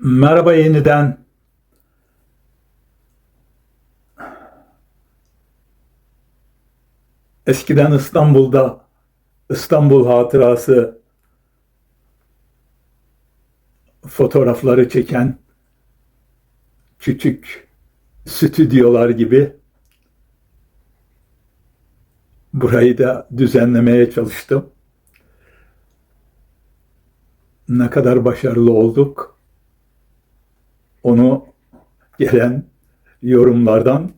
Merhaba yeniden. Eskiden İstanbul'da İstanbul hatırası fotoğrafları çeken küçük stüdyolar gibi burayı da düzenlemeye çalıştım. Ne kadar başarılı olduk onu gelen yorumlardan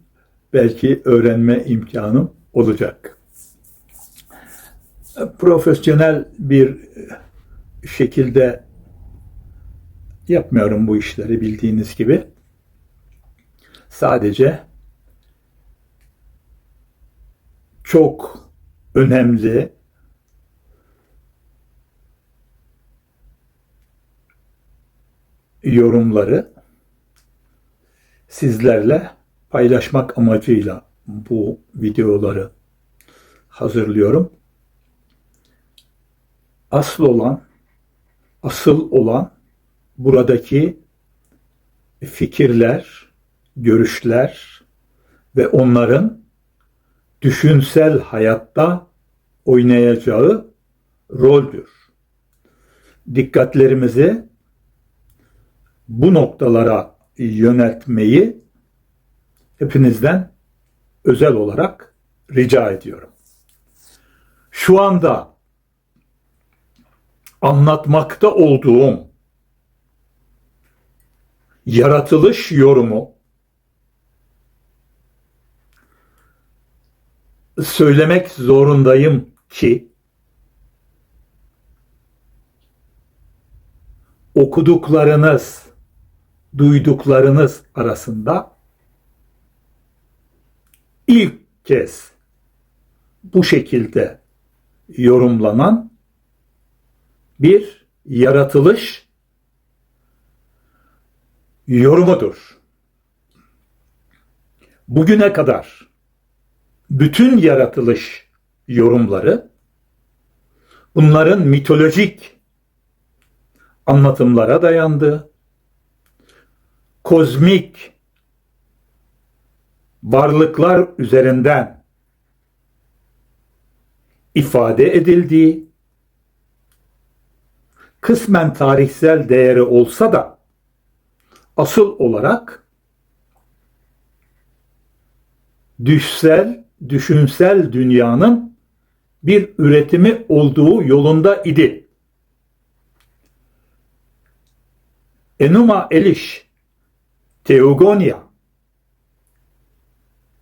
belki öğrenme imkanım olacak. Profesyonel bir şekilde yapmıyorum bu işleri bildiğiniz gibi. Sadece çok önemli yorumları sizlerle paylaşmak amacıyla bu videoları hazırlıyorum. Asıl olan, asıl olan buradaki fikirler, görüşler ve onların düşünsel hayatta oynayacağı roldür. Dikkatlerimizi bu noktalara yöneltmeyi hepinizden özel olarak rica ediyorum. Şu anda anlatmakta olduğum yaratılış yorumu söylemek zorundayım ki okuduklarınız, duyduklarınız arasında ilk kez bu şekilde yorumlanan bir yaratılış yorumudur. Bugüne kadar bütün yaratılış yorumları bunların mitolojik anlatımlara dayandı. Kozmik varlıklar üzerinden ifade edildiği, kısmen tarihsel değeri olsa da asıl olarak düşsel, düşünsel dünyanın bir üretimi olduğu yolunda idi. Enuma Eliş, Teogonia,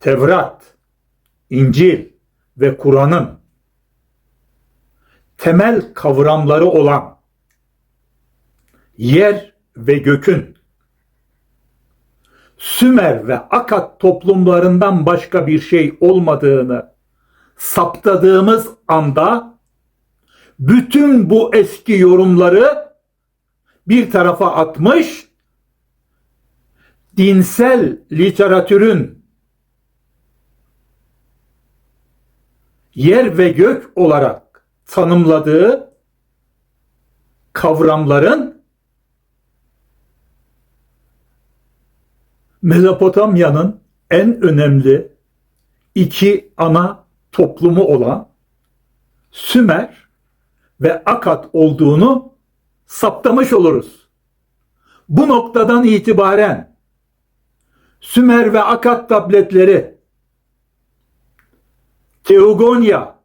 Tevrat, İncil ve Kur'an'ın temel kavramları olan yer ve gökün Sümer ve Akat toplumlarından başka bir şey olmadığını saptadığımız anda bütün bu eski yorumları bir tarafa atmış dinsel literatürün yer ve gök olarak tanımladığı kavramların Mezopotamya'nın en önemli iki ana toplumu olan Sümer ve Akat olduğunu saptamış oluruz. Bu noktadan itibaren Sümer ve Akat tabletleri Teogonya,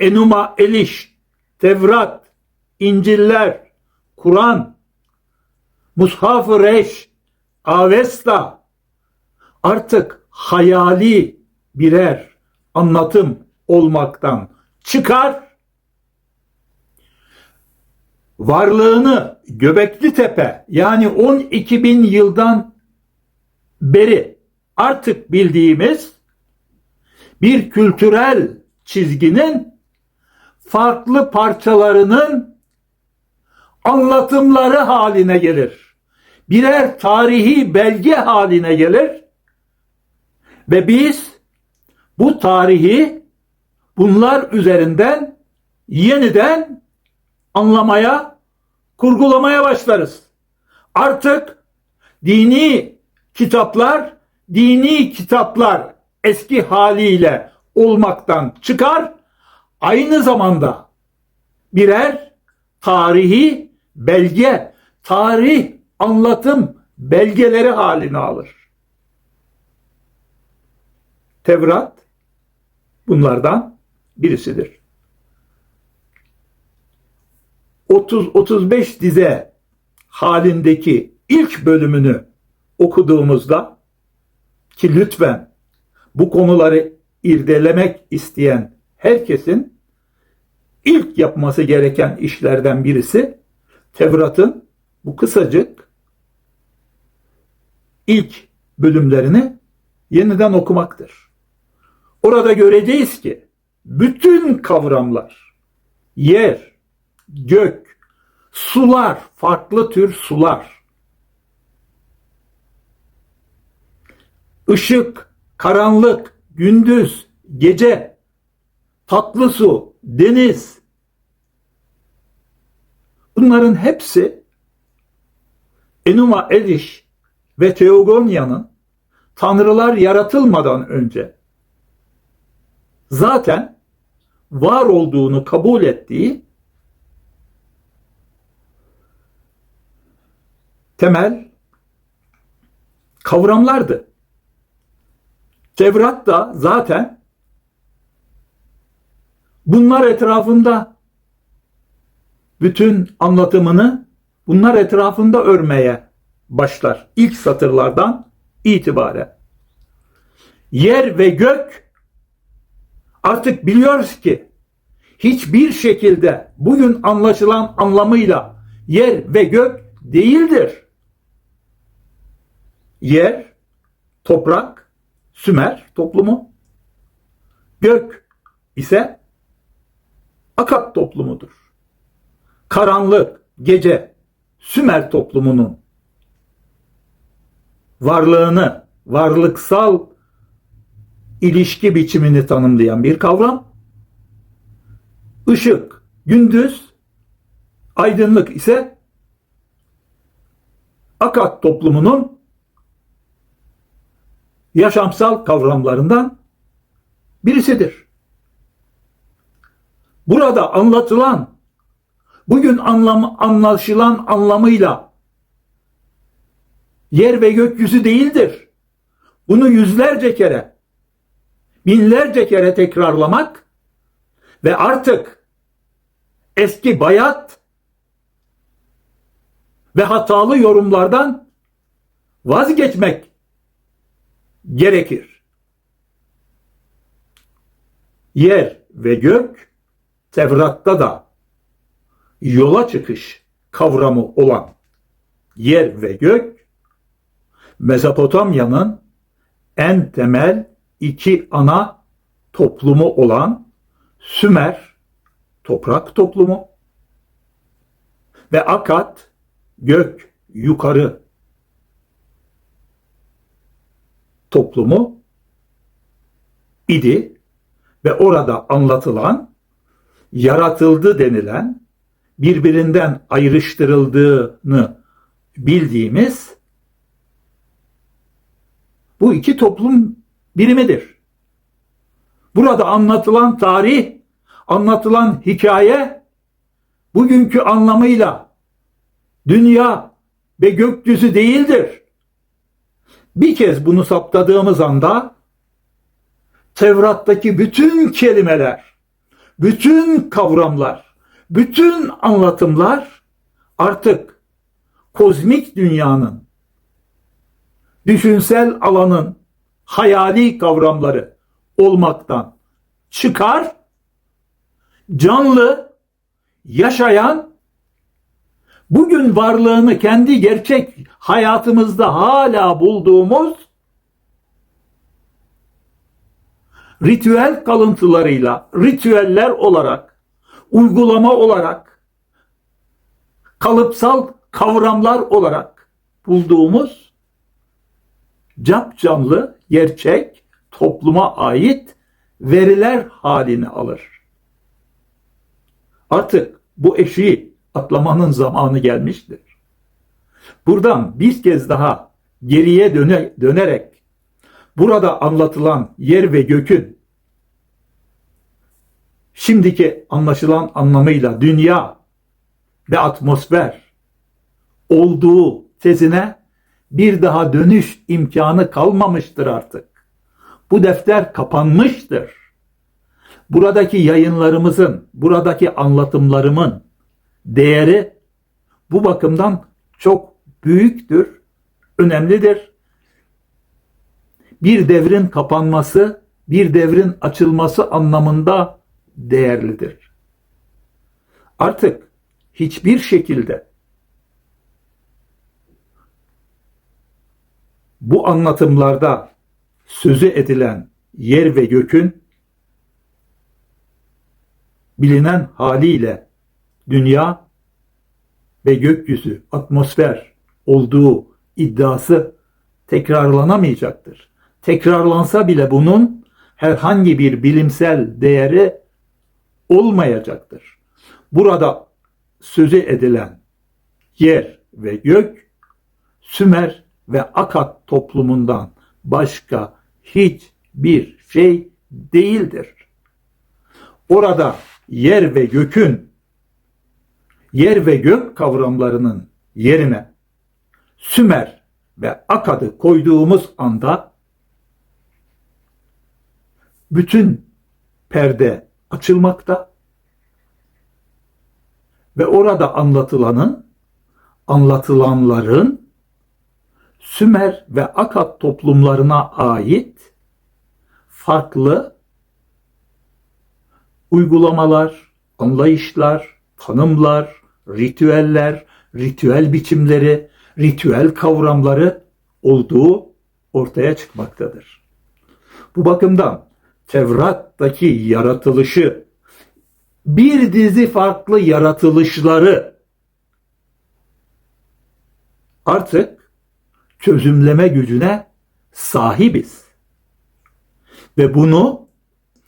Enuma Eliş, Tevrat, İnciller, Kur'an, Mushaf-ı Reş, Avesta artık hayali birer anlatım olmaktan çıkar. Varlığını Göbekli Tepe yani 12 bin yıldan beri artık bildiğimiz bir kültürel çizginin farklı parçalarının anlatımları haline gelir. Birer tarihi belge haline gelir ve biz bu tarihi bunlar üzerinden yeniden anlamaya, kurgulamaya başlarız. Artık dini kitaplar, dini kitaplar eski haliyle olmaktan çıkar, aynı zamanda birer tarihi belge, tarih anlatım belgeleri halini alır. Tevrat bunlardan birisidir. 30-35 dize halindeki ilk bölümünü okuduğumuzda ki lütfen bu konuları irdelemek isteyen herkesin ilk yapması gereken işlerden birisi Tevrat'ın bu kısacık ilk bölümlerini yeniden okumaktır. Orada göreceğiz ki bütün kavramlar yer, gök, sular, farklı tür sular, ışık, karanlık, gündüz, gece, tatlı su, deniz. Bunların hepsi Enuma Elish ve Teogonya'nın tanrılar yaratılmadan önce zaten var olduğunu kabul ettiği temel kavramlardı. Tevrat da zaten bunlar etrafında bütün anlatımını bunlar etrafında örmeye başlar. İlk satırlardan itibaren. Yer ve gök artık biliyoruz ki hiçbir şekilde bugün anlaşılan anlamıyla yer ve gök değildir. Yer, toprak, Sümer toplumu, gök ise Akat toplumudur. Karanlık, gece, Sümer toplumunun varlığını, varlıksal ilişki biçimini tanımlayan bir kavram. Işık, gündüz, aydınlık ise Akat toplumunun yaşamsal kavramlarından birisidir. Burada anlatılan, bugün anlam, anlaşılan anlamıyla yer ve gökyüzü değildir. Bunu yüzlerce kere, binlerce kere tekrarlamak ve artık eski bayat ve hatalı yorumlardan vazgeçmek gerekir. Yer ve gök Tevrat'ta da yola çıkış kavramı olan yer ve gök Mezopotamya'nın en temel iki ana toplumu olan Sümer toprak toplumu ve Akat gök yukarı toplumu idi ve orada anlatılan yaratıldı denilen birbirinden ayrıştırıldığını bildiğimiz bu iki toplum birimidir. Burada anlatılan tarih, anlatılan hikaye bugünkü anlamıyla dünya ve gökyüzü değildir. Bir kez bunu saptadığımız anda Tevrat'taki bütün kelimeler, bütün kavramlar, bütün anlatımlar artık kozmik dünyanın, düşünsel alanın hayali kavramları olmaktan çıkar, canlı, yaşayan bugün varlığını kendi gerçek hayatımızda hala bulduğumuz ritüel kalıntılarıyla, ritüeller olarak, uygulama olarak, kalıpsal kavramlar olarak bulduğumuz cap canlı, gerçek, topluma ait veriler halini alır. Artık bu eşiği atlamanın zamanı gelmiştir. Buradan bir kez daha geriye döne, dönerek burada anlatılan yer ve gökün şimdiki anlaşılan anlamıyla dünya ve atmosfer olduğu tezine bir daha dönüş imkanı kalmamıştır artık. Bu defter kapanmıştır. Buradaki yayınlarımızın, buradaki anlatımlarımın değeri bu bakımdan çok büyüktür, önemlidir. Bir devrin kapanması, bir devrin açılması anlamında değerlidir. Artık hiçbir şekilde bu anlatımlarda sözü edilen yer ve gökün bilinen haliyle dünya ve gökyüzü, atmosfer olduğu iddiası tekrarlanamayacaktır. Tekrarlansa bile bunun herhangi bir bilimsel değeri olmayacaktır. Burada sözü edilen yer ve gök Sümer ve Akat toplumundan başka hiçbir şey değildir. Orada yer ve gökün yer ve gök kavramlarının yerine Sümer ve Akad'ı koyduğumuz anda bütün perde açılmakta ve orada anlatılanın anlatılanların Sümer ve Akad toplumlarına ait farklı uygulamalar, anlayışlar, tanımlar, ritüeller, ritüel biçimleri, ritüel kavramları olduğu ortaya çıkmaktadır. Bu bakımdan Tevrat'taki yaratılışı bir dizi farklı yaratılışları artık çözümleme gücüne sahibiz. Ve bunu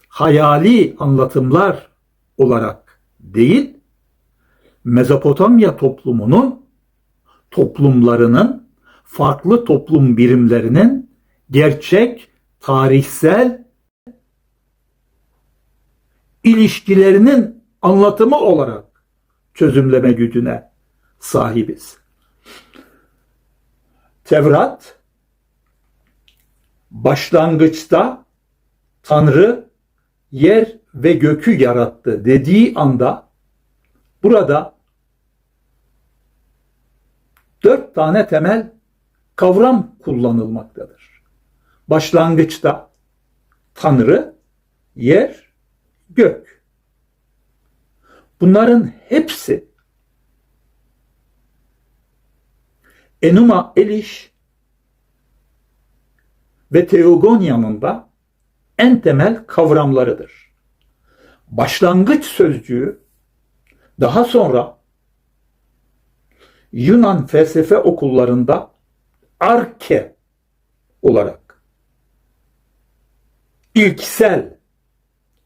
hayali anlatımlar olarak değil, Mezopotamya toplumunun toplumlarının farklı toplum birimlerinin gerçek tarihsel ilişkilerinin anlatımı olarak çözümleme gücüne sahibiz. Tevrat başlangıçta Tanrı yer ve gökü yarattı dediği anda burada dört tane temel kavram kullanılmaktadır. Başlangıçta Tanrı, yer, gök. Bunların hepsi Enuma Eliş ve Teogonya'nın da en temel kavramlarıdır. Başlangıç sözcüğü daha sonra Yunan felsefe okullarında arke olarak ilksel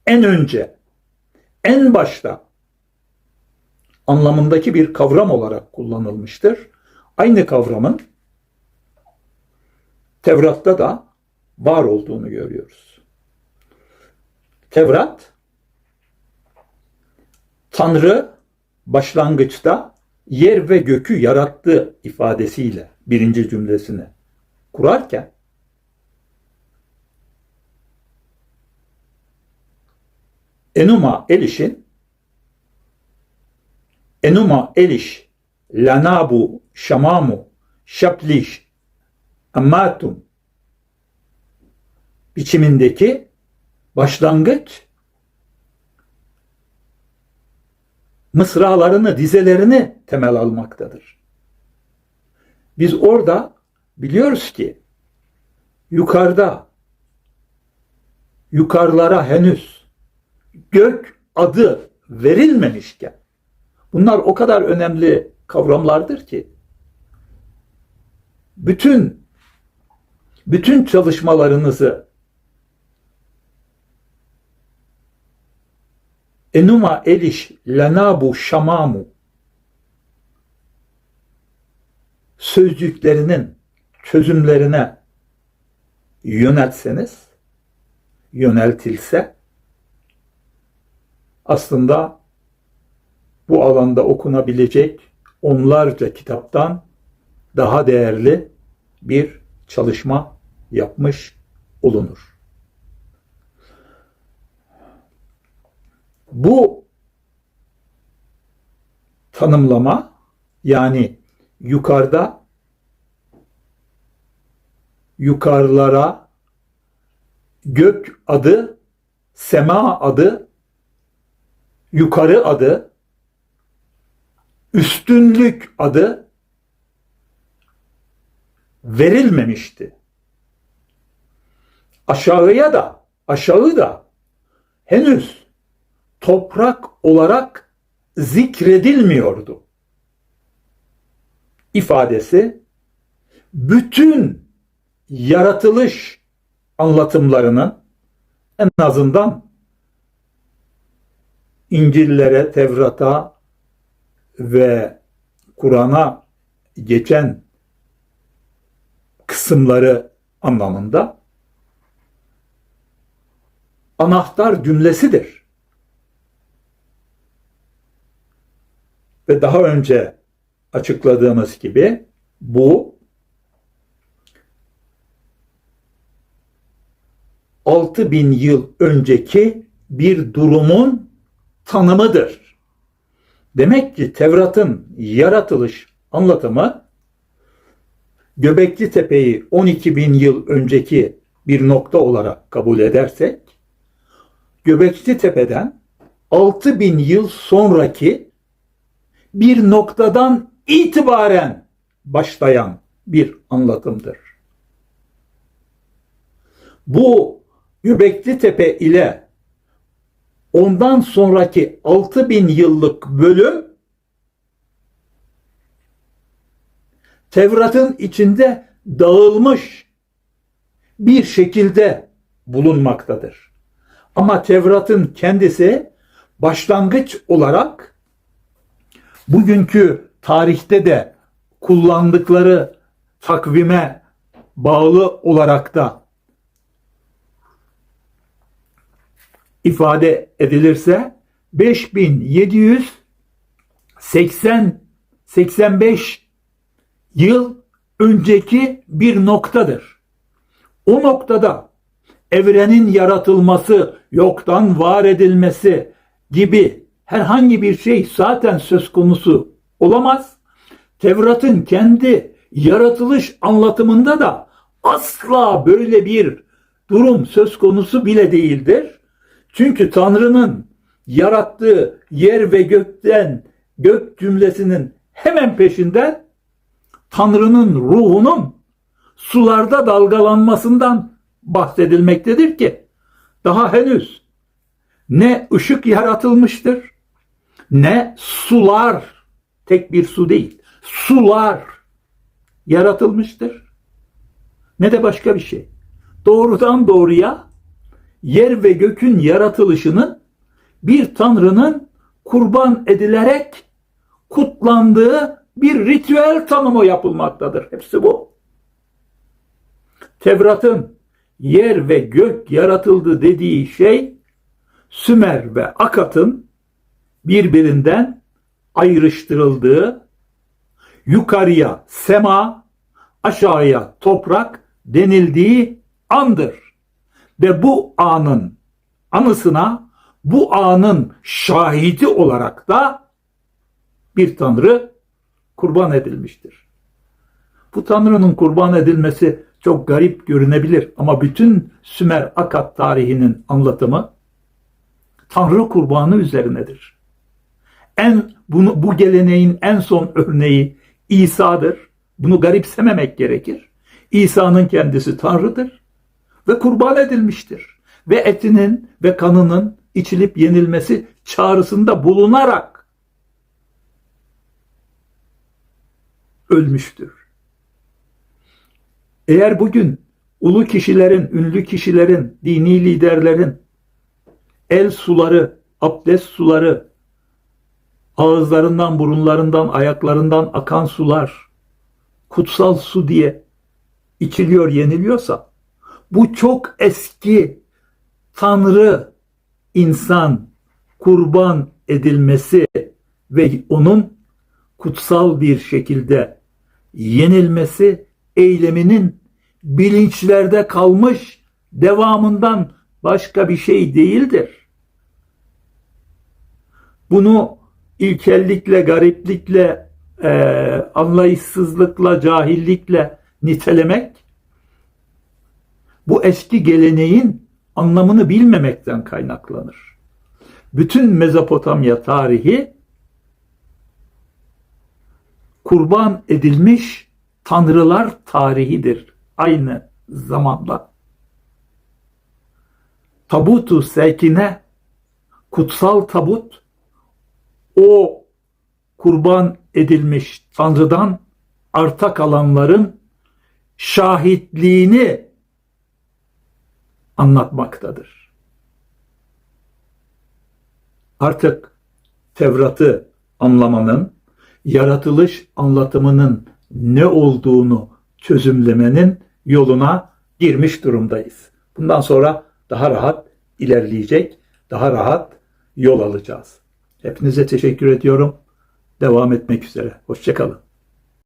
en önce en başta anlamındaki bir kavram olarak kullanılmıştır. Aynı kavramın Tevrat'ta da var olduğunu görüyoruz. Tevrat Tanrı başlangıçta yer ve gökü yarattı ifadesiyle birinci cümlesini kurarken Enuma Eliş'in Enuma Eliş Lanabu Şamamu Şapliş Ammatum biçimindeki başlangıç mısralarını, dizelerini temel almaktadır. Biz orada biliyoruz ki yukarıda yukarılara henüz gök adı verilmemişken bunlar o kadar önemli kavramlardır ki bütün bütün çalışmalarınızı Enuma eliş lanabu şamamu sözcüklerinin çözümlerine yöneltseniz, yöneltilse aslında bu alanda okunabilecek onlarca kitaptan daha değerli bir çalışma yapmış olunur. Bu tanımlama yani yukarıda yukarılara gök adı, sema adı, yukarı adı, üstünlük adı verilmemişti. Aşağıya da, aşağı da henüz toprak olarak zikredilmiyordu. İfadesi bütün yaratılış anlatımlarının en azından İncil'lere, Tevrat'a ve Kur'an'a geçen kısımları anlamında anahtar cümlesidir. Ve daha önce açıkladığımız gibi bu 6000 yıl önceki bir durumun tanımıdır. Demek ki Tevrat'ın yaratılış anlatımı Göbekli Tepe'yi 12 bin yıl önceki bir nokta olarak kabul edersek Göbekli Tepe'den 6 bin yıl sonraki bir noktadan itibaren başlayan bir anlatımdır. Bu Göbekli Tepe ile ondan sonraki 6000 yıllık bölüm Tevrat'ın içinde dağılmış bir şekilde bulunmaktadır. Ama Tevrat'ın kendisi başlangıç olarak bugünkü tarihte de kullandıkları takvime bağlı olarak da ifade edilirse 5780 85 yıl önceki bir noktadır. O noktada evrenin yaratılması, yoktan var edilmesi gibi herhangi bir şey zaten söz konusu olamaz. Tevrat'ın kendi yaratılış anlatımında da asla böyle bir durum söz konusu bile değildir. Çünkü Tanrı'nın yarattığı yer ve gökten gök cümlesinin hemen peşinden Tanrı'nın ruhunun sularda dalgalanmasından bahsedilmektedir ki daha henüz ne ışık yaratılmıştır ne sular tek bir su değil sular yaratılmıştır ne de başka bir şey. Doğrudan doğruya yer ve gökün yaratılışının bir tanrının kurban edilerek kutlandığı bir ritüel tanımı yapılmaktadır. Hepsi bu. Tevrat'ın yer ve gök yaratıldı dediği şey Sümer ve Akat'ın birbirinden ayrıştırıldığı yukarıya sema, aşağıya toprak denildiği andır. Ve bu anın anısına bu anın şahidi olarak da bir tanrı kurban edilmiştir. Bu tanrının kurban edilmesi çok garip görünebilir ama bütün Sümer Akat tarihinin anlatımı tanrı kurbanı üzerinedir. En bunu bu geleneğin en son örneği İsa'dır. Bunu garipsememek gerekir. İsa'nın kendisi tanrıdır ve kurban edilmiştir. Ve etinin ve kanının içilip yenilmesi çağrısında bulunarak ölmüştür. Eğer bugün ulu kişilerin, ünlü kişilerin, dini liderlerin el suları, abdest suları, ağızlarından, burunlarından, ayaklarından akan sular kutsal su diye içiliyor, yeniliyorsa bu çok eski Tanrı insan kurban edilmesi ve onun kutsal bir şekilde yenilmesi eyleminin bilinçlerde kalmış devamından başka bir şey değildir. Bunu ilkellikle, gariplikle, e, anlayışsızlıkla, cahillikle nitelemek bu eski geleneğin anlamını bilmemekten kaynaklanır. Bütün Mezopotamya tarihi kurban edilmiş tanrılar tarihidir aynı zamanda. Tabutu sekine, kutsal tabut, o kurban edilmiş tanrıdan arta kalanların şahitliğini anlatmaktadır. Artık Tevrat'ı anlamanın, yaratılış anlatımının ne olduğunu çözümlemenin yoluna girmiş durumdayız. Bundan sonra daha rahat ilerleyecek, daha rahat yol alacağız. Hepinize teşekkür ediyorum. Devam etmek üzere. Hoşçakalın.